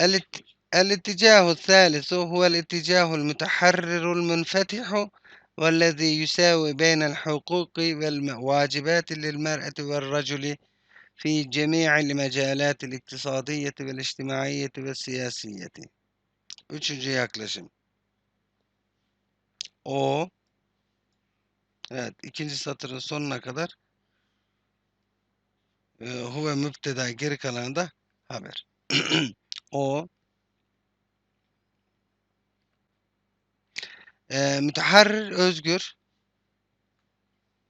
الات- الاتجاه الثالث هو الاتجاه المتحرر المنفتح والذي يساوي بين الحقوق والواجبات للمرأة والرجل في جميع المجالات الاقتصادية والاجتماعية والسياسية. Üçüncü yaklaşım. O Evet, ikinci satırın sonuna kadar e, huve müpteda geri kalanında haber. O e, müteharrir özgür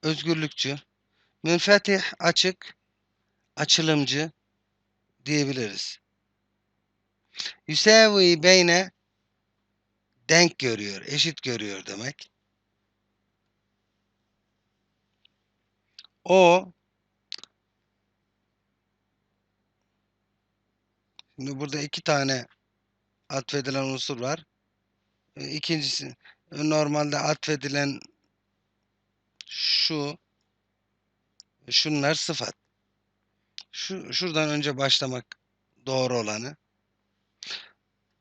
özgürlükçü münfetih açık açılımcı diyebiliriz. Yusevi beyne denk görüyor, eşit görüyor demek. O Şimdi burada iki tane atfedilen unsur var. E, İkincisi normalde atfedilen şu şunlar sıfat. Şu şuradan önce başlamak doğru olanı.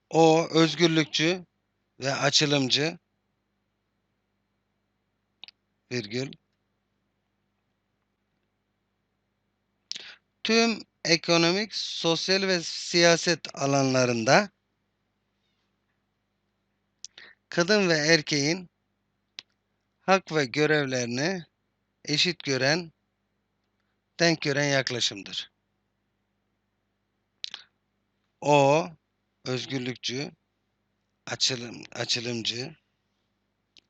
O özgürlükçü ve açılımcı virgül tüm ekonomik, sosyal ve siyaset alanlarında kadın ve erkeğin hak ve görevlerini eşit gören, denk gören yaklaşımdır. O özgürlükçü, açılım, açılımcı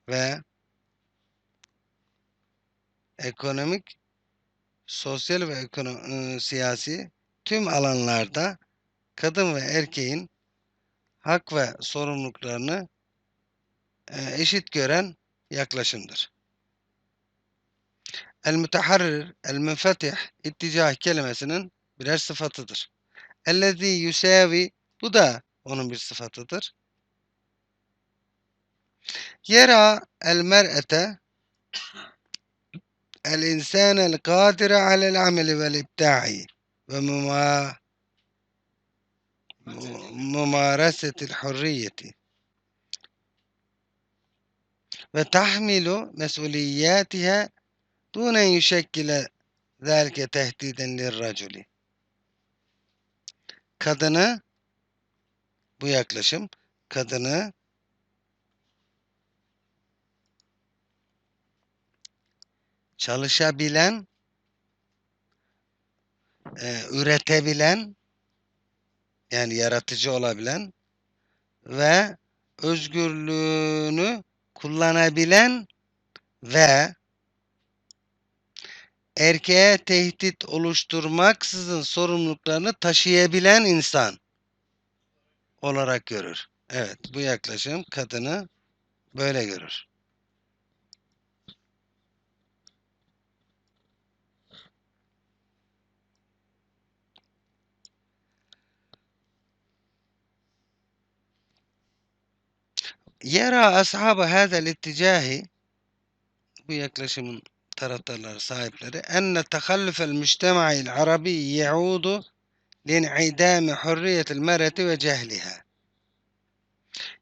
ve ekonomik, sosyal ve ekono- ıı, siyasi tüm alanlarda kadın ve erkeğin hak ve sorumluluklarını e, eşit gören yaklaşımdır. El-müteharrir, el-münfetih, itticah kelimesinin birer sıfatıdır. Ellezî yusavi, bu da onun bir sıfatıdır. Yera el-mer'ete el-insâne الإنسان القادر على العمل والإبداع وممارسة الحرية. وتحمل مسؤولياتها دون أن يشكل ذلك تهديدا للرجل. kadını bu yaklaşım kadını çalışabilen, e, üretebilen, yani yaratıcı olabilen ve özgürlüğünü kullanabilen ve erkeğe tehdit oluşturmaksızın sorumluluklarını taşıyabilen insan olarak görür. Evet, bu yaklaşım kadını böyle görür. Yera ashabı hâzel itticahi bu yaklaşımın taraftarları, sahipleri enne tehallüfel müctema'il arabi yaudu lin'idâmi hurriyetil mereti ve cehliha.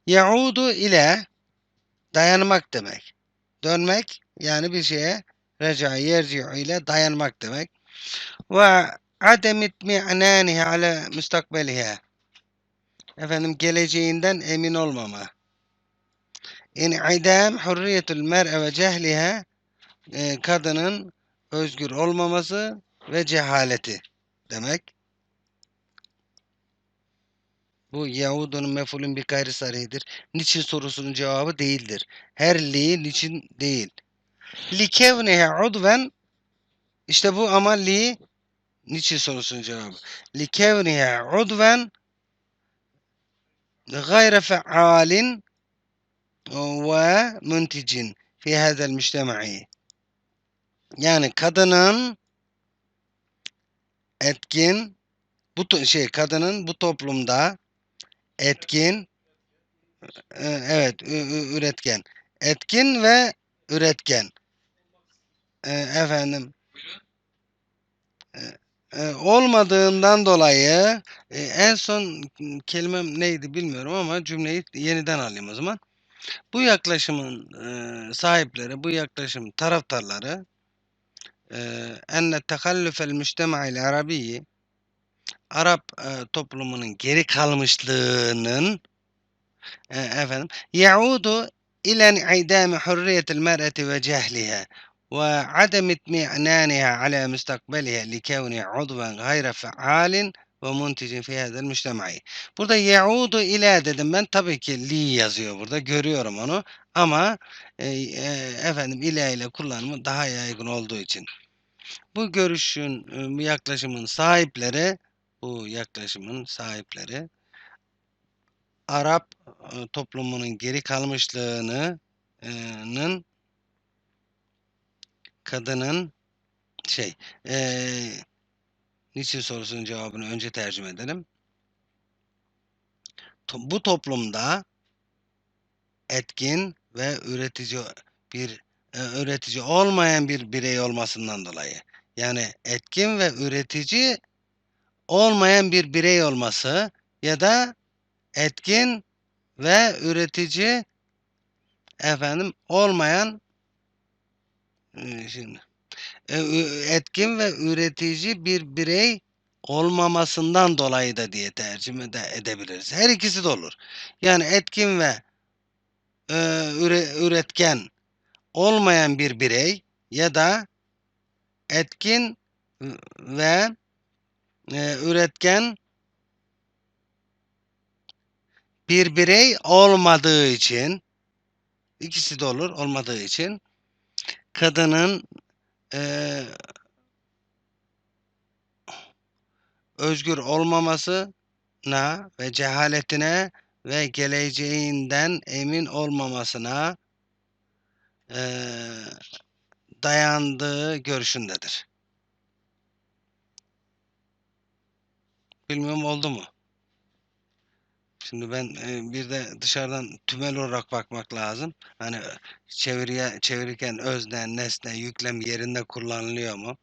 Yaudu ile dayanmak demek. Dönmek yani bir şeye reca yerci'u ile dayanmak demek. Ve adem itmi'nânihi ala müstakbeliha. Efendim geleceğinden emin olmama. İn'idam hurriyetul mer'e ve cehliha e, kadının özgür olmaması ve cehaleti demek. Bu Yahudunun mefulün bir gayri sarihidir. Niçin sorusunun cevabı değildir. Her li niçin değil. Li kevnehe udven işte bu ama li niçin sorusunun cevabı. Li kevnehe udven gayre fealin münticin fi hadel müştema'i. Yani kadının etkin bu şey kadının bu toplumda etkin e, evet üretken etkin ve üretken E, efendim e, olmadığından dolayı en son kelimem neydi bilmiyorum ama cümleyi yeniden alayım o zaman. Bu yaklaşımın e, sahipleri, bu yaklaşım taraftarları enne tekallüfel müçtema'il arabiyi Arap e, toplumunun geri kalmışlığının e, efendim yaudu ilen idame hürriyetil mer'eti ve cehliha ve adem itmi'naniha ala müstakbeliha li kevni udven gayre faalin ve munticin fi hadel müştemai. Burada yaudu ile dedim ben. Tabii ki li yazıyor burada. Görüyorum onu. Ama e, e, efendim ile ile kullanımı daha yaygın olduğu için. Bu görüşün, e, bu yaklaşımın sahipleri, bu yaklaşımın sahipleri Arap e, toplumunun geri kalmışlığının kadının şey e, niçin sorusunun cevabını önce tercüme edelim. Bu toplumda etkin ve üretici bir e, üretici olmayan bir birey olmasından dolayı. Yani etkin ve üretici olmayan bir birey olması ya da etkin ve üretici efendim olmayan e, şimdi etkin ve üretici bir birey olmamasından dolayı da diye tercüme de edebiliriz. Her ikisi de olur. Yani etkin ve e, üre- üretken olmayan bir birey ya da etkin ve e, üretken bir birey olmadığı için ikisi de olur olmadığı için kadının e, özgür olmamasına ve cehaletine ve geleceğinden emin olmamasına e, dayandığı görüşündedir. Bilmiyorum oldu mu? Şimdi ben e, bir de dışarıdan tümel olarak bakmak lazım. Hani e, çeviriye çevirirken özne, nesne, yüklem yerinde kullanılıyor mu?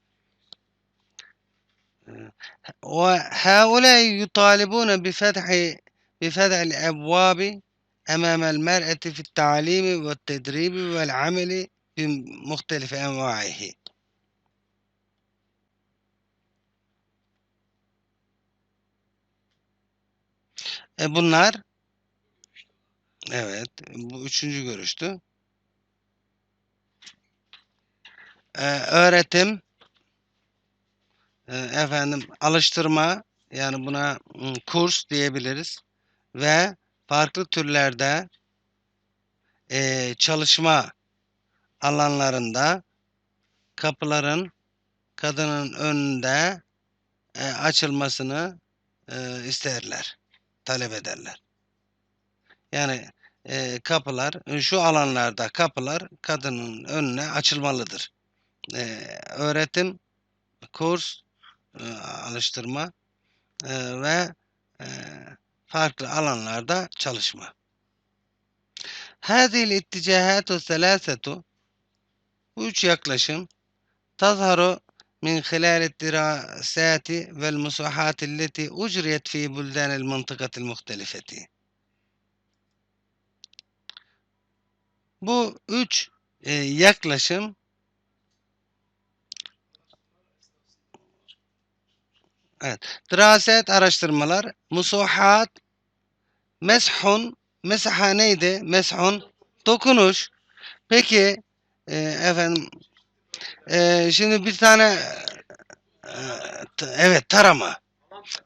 Ve haule yutalibune bi fethi bi fethil ebvabi emamel mer'eti fit ta'limi ve tedribi vel ameli bi muhtelifi envaihi. E bunlar evet bu üçüncü görüştü. E, öğretim e, efendim alıştırma yani buna ım, kurs diyebiliriz ve farklı türlerde e, çalışma alanlarında kapıların kadının önünde e, açılmasını e, isterler, talep ederler. Yani e, kapılar, şu alanlarda kapılar kadının önüne açılmalıdır. E, öğretim, kurs, e, alıştırma e, ve e, farklı alanlarda çalışma. Hâzîl itticâhâtu selâsetu bu üç yaklaşım tazharu من خلال الدراسات والمصحات التي أجريت في بلدان المنطقة المختلفة. Bu üç e, yaklaşım evet, diraset araştırmalar, musuhat, meshun, mesaha neydi? Meshun, dokunuş. Peki e, efendim e, şimdi bir tane e, evet tarama.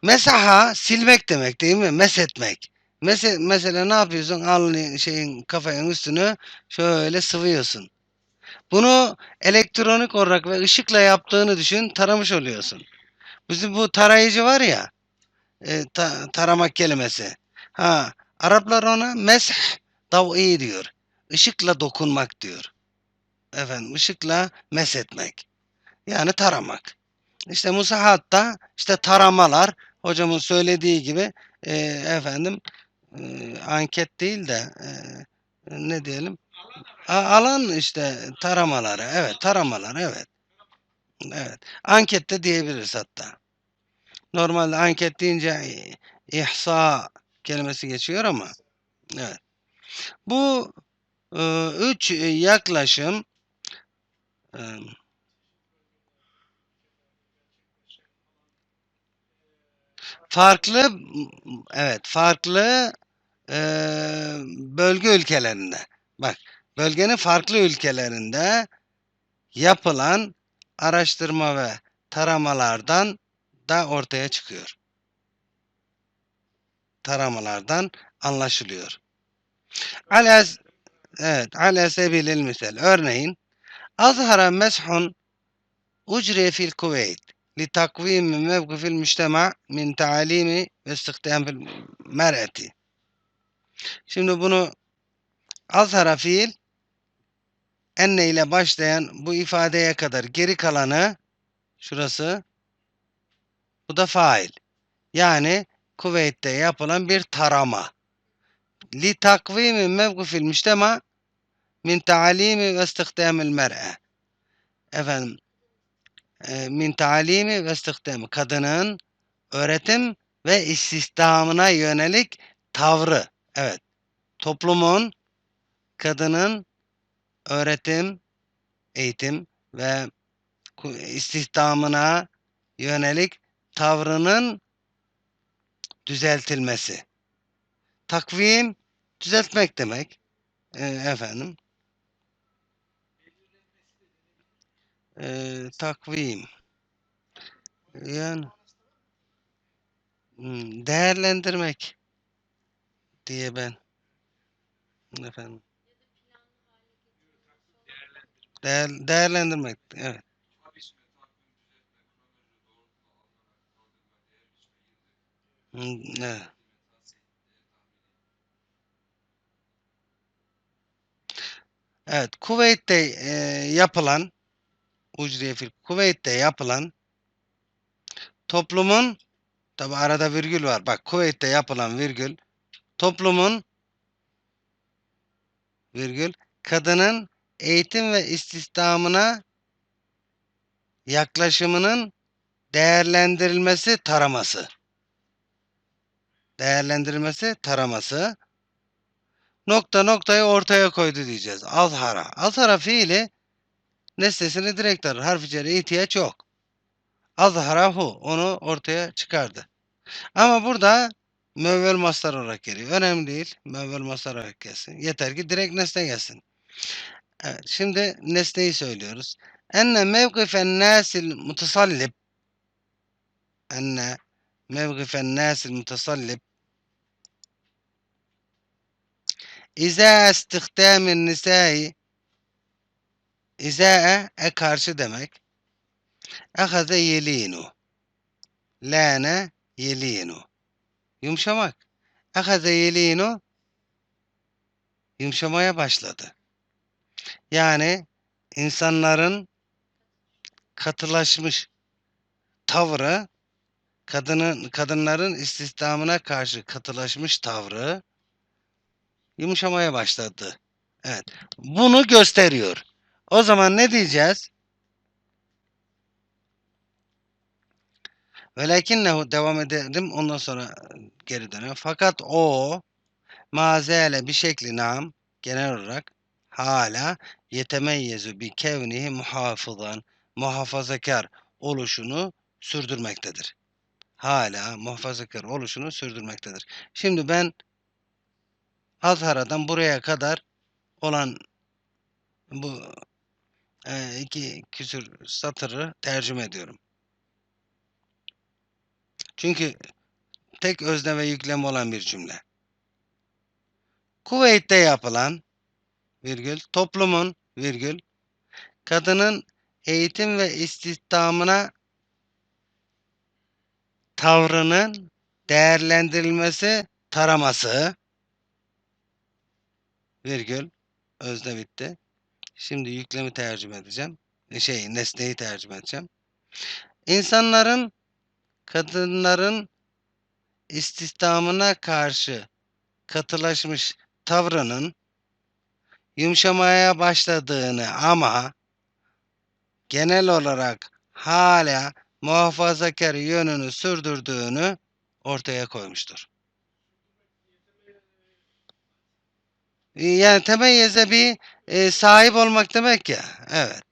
Mesaha silmek demek değil mi? Meshetmek. Mese, mesela ne yapıyorsun? Al şeyin kafanın üstünü şöyle sıvıyorsun. Bunu elektronik olarak ve ışıkla yaptığını düşün, taramış oluyorsun. Bizim bu tarayıcı var ya, e, ta- taramak kelimesi. Ha, Araplar ona mesh dav'i diyor. Işıkla dokunmak diyor. Efendim, ışıkla meshetmek. Yani taramak. İşte musahatta işte taramalar hocamın söylediği gibi e, efendim e, anket değil de e, ne diyelim alan işte taramaları evet taramalar evet evet ankette diyebiliriz hatta Normalde anket deyince e, ihsa kelimesi geçiyor ama evet. Bu e, üç yaklaşım e, farklı evet farklı e, bölge ülkelerinde bak bölgenin farklı ülkelerinde yapılan araştırma ve taramalardan da ortaya çıkıyor. Taramalardan anlaşılıyor. Ala evet, ala sebilil misal. Örneğin azhara meshun ucri fil Kuveyt لتقويم موقف المجتمع من تعاليم ve istihdam fil mer'eti. Şimdi bunu azhara fiil enne ile başlayan bu ifadeye kadar geri kalanı şurası bu da fail. Yani Kuveyt'te yapılan bir tarama. Li takvimi mevkifil müştema taalimi ve istihdamil mer'e. Efendim e, min taalimi ve istihdamı kadının öğretim ve istihdamına yönelik tavrı. Evet. Toplumun kadının öğretim, eğitim ve istihdamına yönelik tavrının düzeltilmesi. Takvim düzeltmek demek. E, efendim. E, takvim. Yani hmm, değerlendirmek diye ben efendim değer, değerlendirmek evet Hmm, evet. Evet, Kuveyt'te e, yapılan Ucriye fil Kuveyt'te yapılan toplumun tabi arada virgül var. Bak Kuveyt'te yapılan virgül toplumun virgül kadının eğitim ve istihdamına yaklaşımının değerlendirilmesi taraması. Değerlendirilmesi taraması nokta noktayı ortaya koydu diyeceğiz. Azhara. Azhara fiili nesnesini direkt alır. Harf içeri ihtiyaç yok. Azharahu onu ortaya çıkardı. Ama burada müevvel mastar olarak geliyor. Önemli değil. Müevvel mastar olarak gelsin. Yeter ki direkt nesne gelsin. Evet, şimdi nesneyi söylüyoruz. Enne mevkifen nasil mutasallib enne mevkifen nasil mutasallib İza istihdamin nisai İzae e karşı demek. Ahaze yelinu. Lane yelinu. Yumuşamak. Ahaze yelinu yumuşamaya başladı. Yani insanların katılaşmış tavrı kadının kadınların istihdamına karşı katılaşmış tavrı yumuşamaya başladı. Evet. Bunu gösteriyor. O zaman ne diyeceğiz? Velakinnehu devam edelim ondan sonra geri dönelim. Fakat o mazele bir şekli nam genel olarak hala yetemeyyezu bi kevnihi muhafızan muhafazakar oluşunu sürdürmektedir. Hala muhafazakar oluşunu sürdürmektedir. Şimdi ben Azhara'dan buraya kadar olan bu iki küsür satırı tercüme ediyorum. Çünkü tek özne ve yüklem olan bir cümle. Kuveyt'te yapılan virgül toplumun virgül kadının eğitim ve istihdamına tavrının değerlendirilmesi taraması virgül özne bitti. Şimdi yüklemi tercüme edeceğim. Şey nesneyi tercüme edeceğim. İnsanların kadınların istihdamına karşı katılaşmış tavrının yumuşamaya başladığını ama genel olarak hala muhafazakar yönünü sürdürdüğünü ortaya koymuştur. Yani temeyyüze bir e, sahip olmak demek ya. Evet.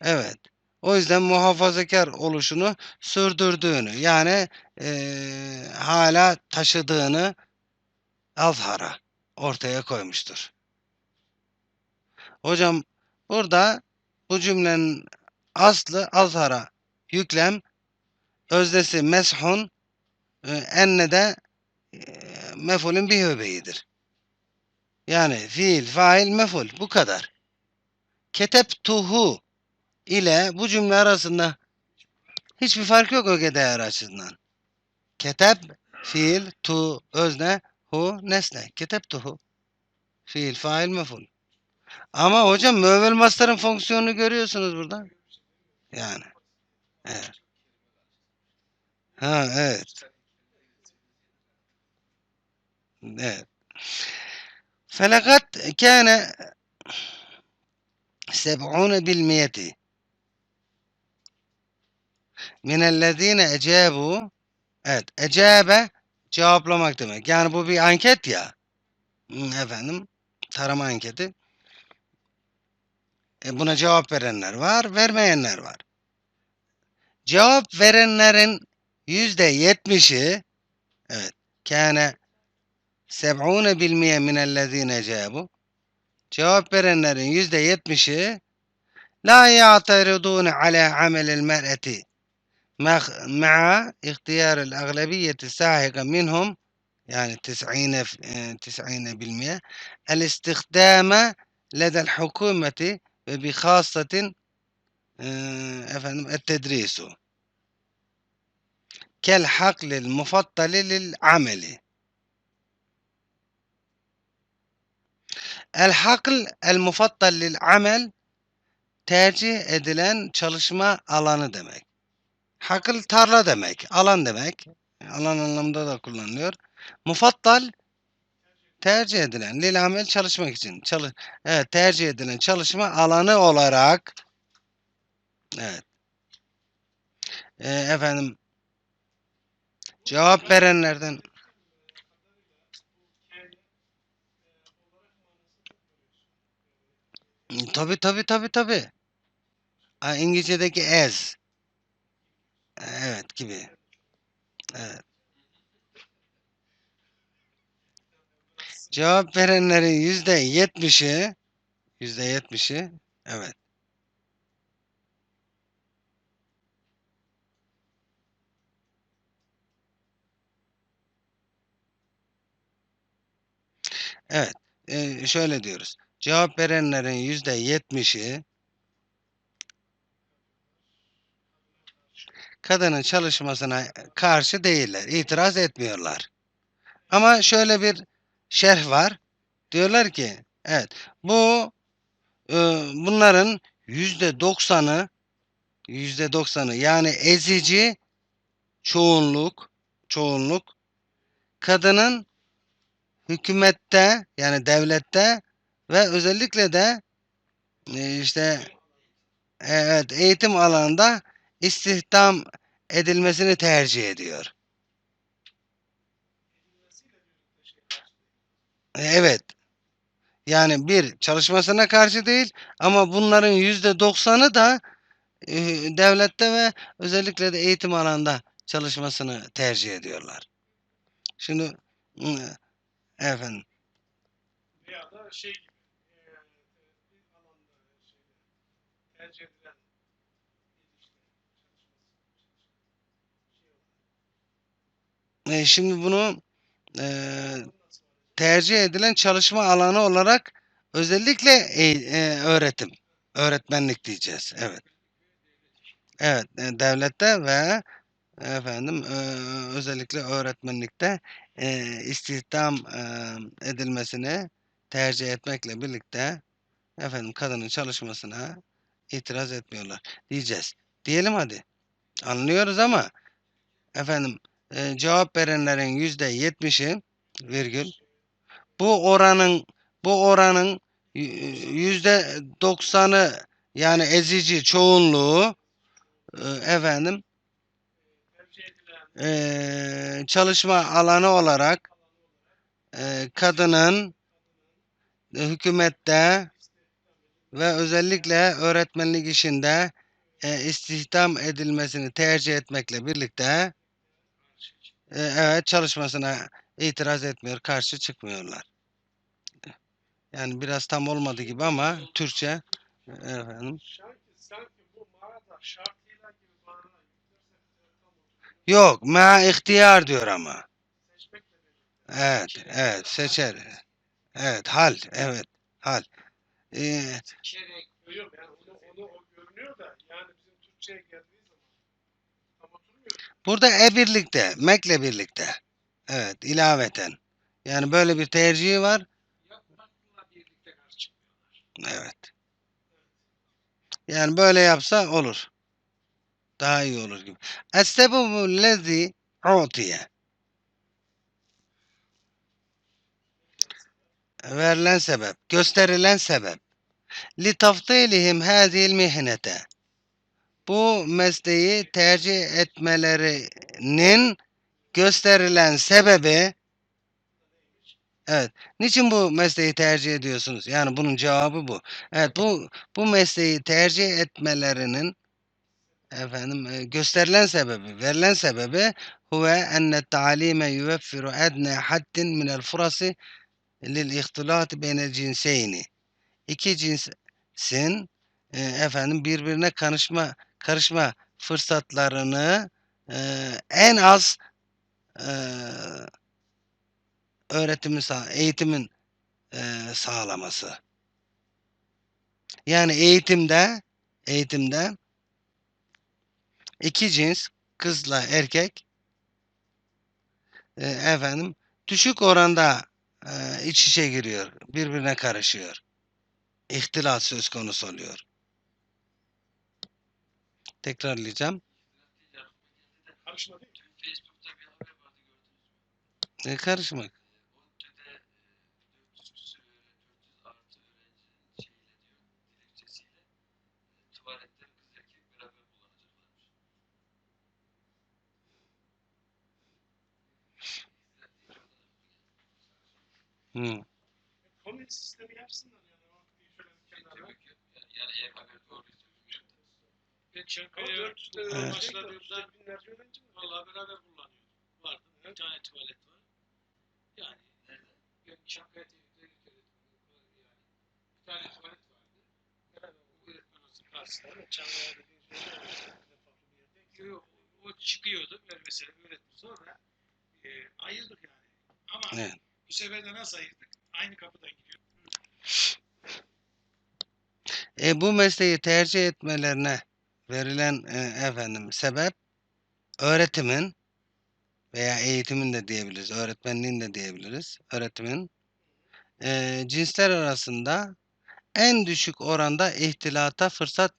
Evet. O yüzden muhafazakar oluşunu sürdürdüğünü yani e, hala taşıdığını azhara ortaya koymuştur. Hocam burada bu cümlenin aslı azhara yüklem öznesi meshun e, enne de e, mefulün bir höbeyidir. Yani fiil, fail, meful bu kadar. Keteptuhu ile bu cümle arasında hiçbir fark yok öge değer açısından. Ketep, fiil, tu, özne, hu, nesne. Keteptuhu. Fiil, fail, meful. Ama hocam müevvel mastarın fonksiyonunu görüyorsunuz burada. Yani. Evet. Ha evet. Evet. فلقد كان سبعون بالمئة من الذين أجابوا Evet, ecabe cevaplamak demek. Yani bu bir anket ya. Hmm, Efendim, tarama anketi. E buna cevap verenler var, vermeyenler var. Cevap verenlerin yüzde yetmişi, evet, kâne سبعون بالمئة من الذين جابوا. جواب برنرين يزدى يتمشى لا يعترضون على عمل المرأة مع اختيار الأغلبية الساحقة منهم يعني تسعين تسعين بالمئة الاستخدام لدى الحكومة وبخاصة آه، التدريس. كالحقل المفضل للعمل. El-Hakl el-Mufattal lil-Amel tercih edilen çalışma alanı demek. Hakıl tarla demek, alan demek. Alan anlamında da kullanılıyor. Mufattal tercih edilen, lil amel çalışmak için. Çalış, evet, tercih edilen çalışma alanı olarak evet. Ee, efendim cevap verenlerden Tabi tabi tabi tabi. İngilizce'deki as. Evet gibi. Evet. Cevap verenlerin yüzde yetmişi yüzde yetmişi evet. Evet. E, şöyle diyoruz. Cevap verenlerin yüzde yetmişi kadının çalışmasına karşı değiller. itiraz etmiyorlar. Ama şöyle bir şerh var. Diyorlar ki evet bu e, bunların yüzde doksanı yüzde doksanı yani ezici çoğunluk çoğunluk kadının hükümette yani devlette ve özellikle de e, işte evet eğitim alanında istihdam edilmesini tercih ediyor. Evet. Yani bir çalışmasına karşı değil ama bunların yüzde doksanı da e, devlette ve özellikle de eğitim alanında çalışmasını tercih ediyorlar. Şimdi efendim. Veya da şey gibi e, bir alanda şeyde, tercih edilen işte, çalışması, E, şimdi bunu e, tercih edilen çalışma alanı olarak özellikle e, e, öğretim, öğretmenlik diyeceğiz. Evet. Evet, e, devlette ve efendim e, özellikle öğretmenlikte e, istihdam e, edilmesini tercih etmekle birlikte efendim kadının çalışmasına itiraz etmiyorlar diyeceğiz. Diyelim hadi. Anlıyoruz ama efendim e, cevap verenlerin yüzde yetmişi virgül. Bu oranın bu oranın yüzde doksanı yani ezici çoğunluğu e, efendim e, çalışma alanı olarak e, kadının e, hükümette ve özellikle öğretmenlik işinde e, istihdam edilmesini tercih etmekle birlikte e, evet çalışmasına itiraz etmiyor, karşı çıkmıyorlar. Yani biraz tam olmadı gibi ama Türkçe efendim. Yok, ma ihtiyar diyor ama. Evet, evet seçer. Evet, hal, evet, hal. Ee, yani onu, onu o görünüyor da yani bizim Türkçe'ye geldiği. Burada e birlikte, mekle birlikte. Evet, ilaveten. Yani böyle bir tercihi var. Evet. Yani böyle yapsa olur. Daha iyi olur gibi. Es-sebebu lezi utiye. Verilen sebep, gösterilen sebep. Li tafdilihim hazil mihnete. Bu mesleği tercih etmelerinin gösterilen sebebi Evet. Niçin bu mesleği tercih ediyorsunuz? Yani bunun cevabı bu. Evet bu bu mesleği tercih etmelerinin efendim e, gösterilen sebebi, verilen sebebi huve enne ta'lime yuveffiru edne haddin minel furası lil ihtilati beynel cinseyni. İki cinsin e, efendim birbirine karışma karışma fırsatlarını e, en az e, öğretimi eğitimin e, sağlaması. Yani eğitimde eğitimde iki cins kızla erkek e, efendim düşük oranda e, iç içe giriyor. Birbirine karışıyor. İhtilat söz konusu oluyor. Tekrarlayacağım. Karışma değil ki. Facebook'ta bir haber vardı gördünüz mü? E, karışmak. ODTÜ'de e, 400 küsur öğren- 400 artı öğrencinin şeyiyle diyor, dilekçesiyle e, tuvaletleri kız erkek beraber kullanacaklarmış. Hı. Komünist sistemi yapsınlar yani. E. Yani, yani eğer haber doğru söylüyor. Ama Ben Çankaya 400 evet. lira Evet. başladığımda binlerce öğrenci var. Vallahi beraber kullanıyorduk. Vardı. Bir tane tuvalet var. Yani nerede? Ben Çankaya Öğretmeni yani bir tane tuvalet vardı. Beraber o öğretmen olsun karşısında. Yani Çankaya dediğin de öyle farklı bir yerde. Yo, o çıkıyordu ben mesela öğretmen sonra e, ayırdık yani. Ama Evet. bu sefer de nasıl ayırdık? Aynı kapıdan gidiyor. E, bu mesleği tercih etmelerine verilen e, efendim sebep öğretimin veya eğitimin de diyebiliriz, öğretmenliğin de diyebiliriz. Öğretimin e, cinsler arasında en düşük oranda ihtilata fırsat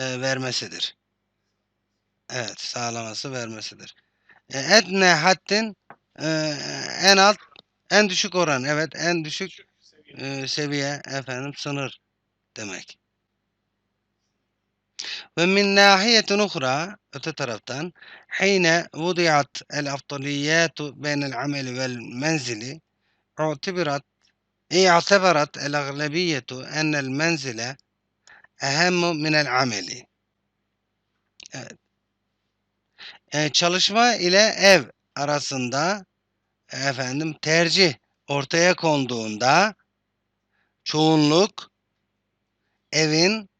e, vermesidir. Evet, sağlaması vermesidir. E, edne haddin e, en alt, en düşük oran, evet en düşük e, seviye efendim sınır demek. Ve min nahiyetin uhra öte taraftan hine vudiat el afdaliyatu beynel ameli vel menzili u'tibirat i'tebarat el aglabiyetu enel menzile ehemmu minel ameli. Evet. Ee, çalışma ile ev arasında efendim tercih ortaya konduğunda çoğunluk evin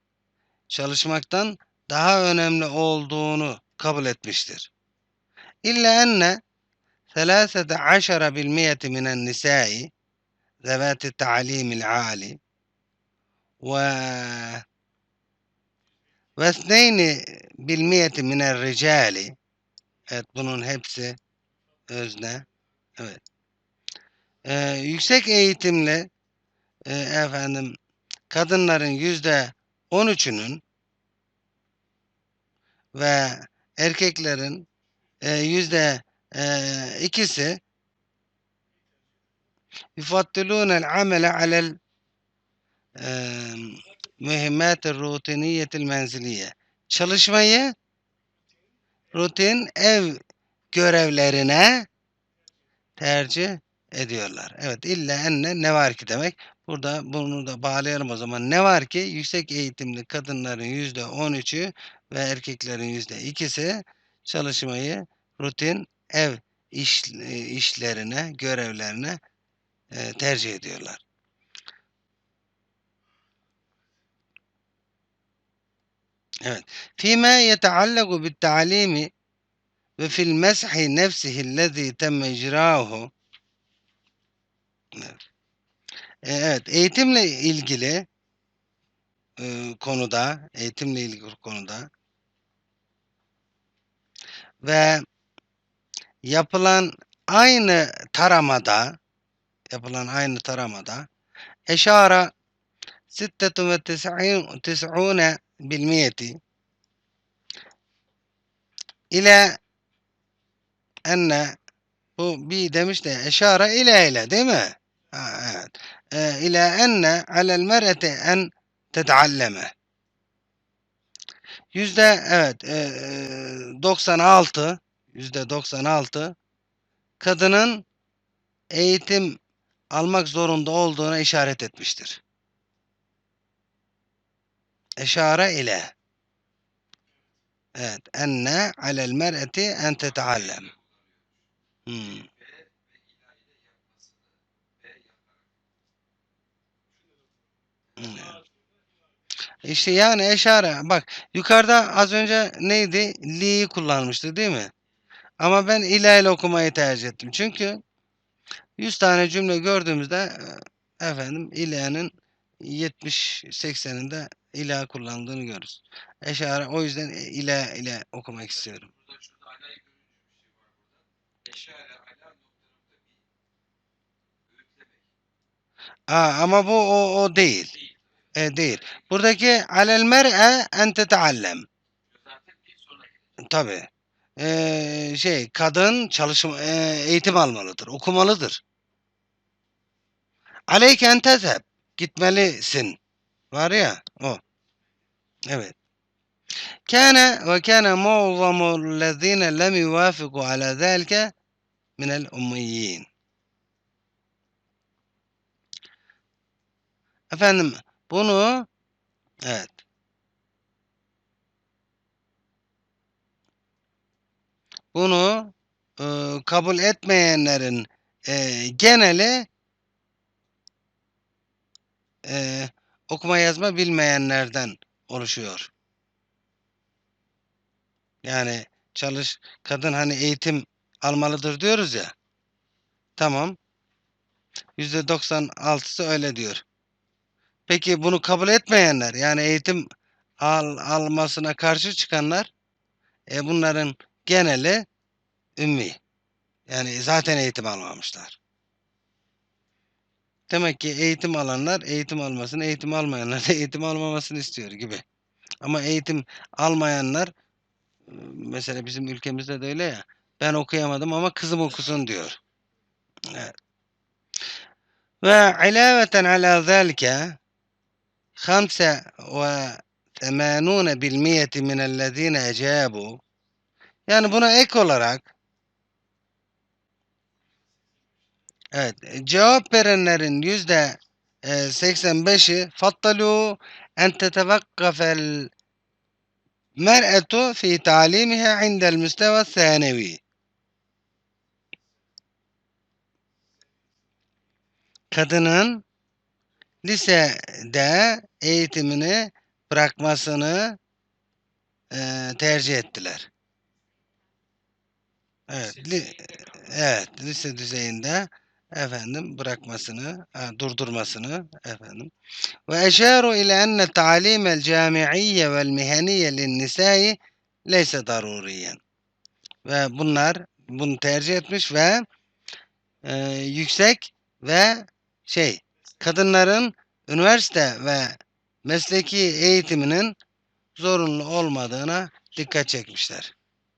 çalışmaktan daha önemli olduğunu kabul etmiştir. İlla enne selasete aşara bil miyeti minen nisai zevati ta'limil ali ve ve sneyni bil miyeti minen ricali evet bunun hepsi özne. Evet. Ee, yüksek eğitimli e, efendim kadınların yüzde 13'ünün ve erkeklerin e, yüzde e, ikisi yufaddilûnel amele alel mühimmat rutiniyetil menziliye. Çalışmayı rutin ev görevlerine tercih ediyorlar. Evet illa enne ne var ki demek. Burada bunu da bağlayalım o zaman. Ne var ki yüksek eğitimli kadınların yüzde 13'ü ve erkeklerin yüzde 2'si çalışmayı rutin ev iş, e, işlerine, görevlerine e, tercih ediyorlar. Evet. Fîmâ yeteallegu bit-ta'limi ve fil meshi nefsihi lezî temme icrâhu Evet. E, Evet, eğitimle ilgili e, konuda, eğitimle ilgili konuda ve yapılan aynı taramada, yapılan aynı taramada eşara sittetun ve tis'une bilmiyeti ile enne bu bir demiş de eşare ile ile değil mi? Evet. E, ile enne alel mer'ete en tetalleme. Yüzde evet e, e, 96 yüzde 96 kadının eğitim almak zorunda olduğuna işaret etmiştir. Eşare ile. Evet. Enne alel mer'eti en teteallem. Hmm. İşte yani eşare. Bak yukarıda az önce neydi? Li'yi kullanmıştı değil mi? Ama ben ila ile okumayı tercih ettim. Çünkü 100 tane cümle gördüğümüzde e, efendim ila'nın 70-80'inde ila kullandığını görürüz. Eşare o yüzden ila ile okumak istiyorum. Burada şurada alayı görünce bir şey var burada. Eşare ala nokta nokta bir öğütlemek Aa, ama bu o, o değil. E, değil. Buradaki alel mer'e en teteallem. Tabii. Ee, şey kadın çalışma e, eğitim almalıdır, okumalıdır. Aleyke en tezheb. Gitmelisin. Var ya o. Evet. Kâne ve kâne mu'zamu lezîne lem yuvâfiku ala zâlike minel ummiyyin. Efendim bunu evet bunu e, kabul etmeyenlerin e, geneli e, okuma yazma bilmeyenlerden oluşuyor. Yani çalış kadın hani eğitim almalıdır diyoruz ya. Tamam. Yüzde 96'sı öyle diyor. Peki bunu kabul etmeyenler yani eğitim al, almasına karşı çıkanlar e, bunların geneli ümmi. Yani zaten eğitim almamışlar. Demek ki eğitim alanlar eğitim almasını, eğitim almayanlar da eğitim almamasını istiyor gibi. Ama eğitim almayanlar mesela bizim ülkemizde de öyle ya. Ben okuyamadım ama kızım okusun diyor. Evet. Ve ilaveten ala zalike 85 bilmiyeti minellezine ecabu yani buna ek olarak evet cevap verenlerin yüzde e, 85'i fattalu en tetevakkafel mer'etu fi talimiha indel müsteva sânevi kadının lisede eğitimini bırakmasını e, tercih ettiler. Evet, li, evet, lise düzeyinde efendim bırakmasını, ha, durdurmasını efendim. Ve eşaru ile enne ta'limel camiiyye vel mihaniye lin nisai leyse daruriyen. Ve bunlar bunu tercih etmiş ve e, yüksek ve şey kadınların üniversite ve mesleki eğitiminin zorunlu olmadığına dikkat çekmişler.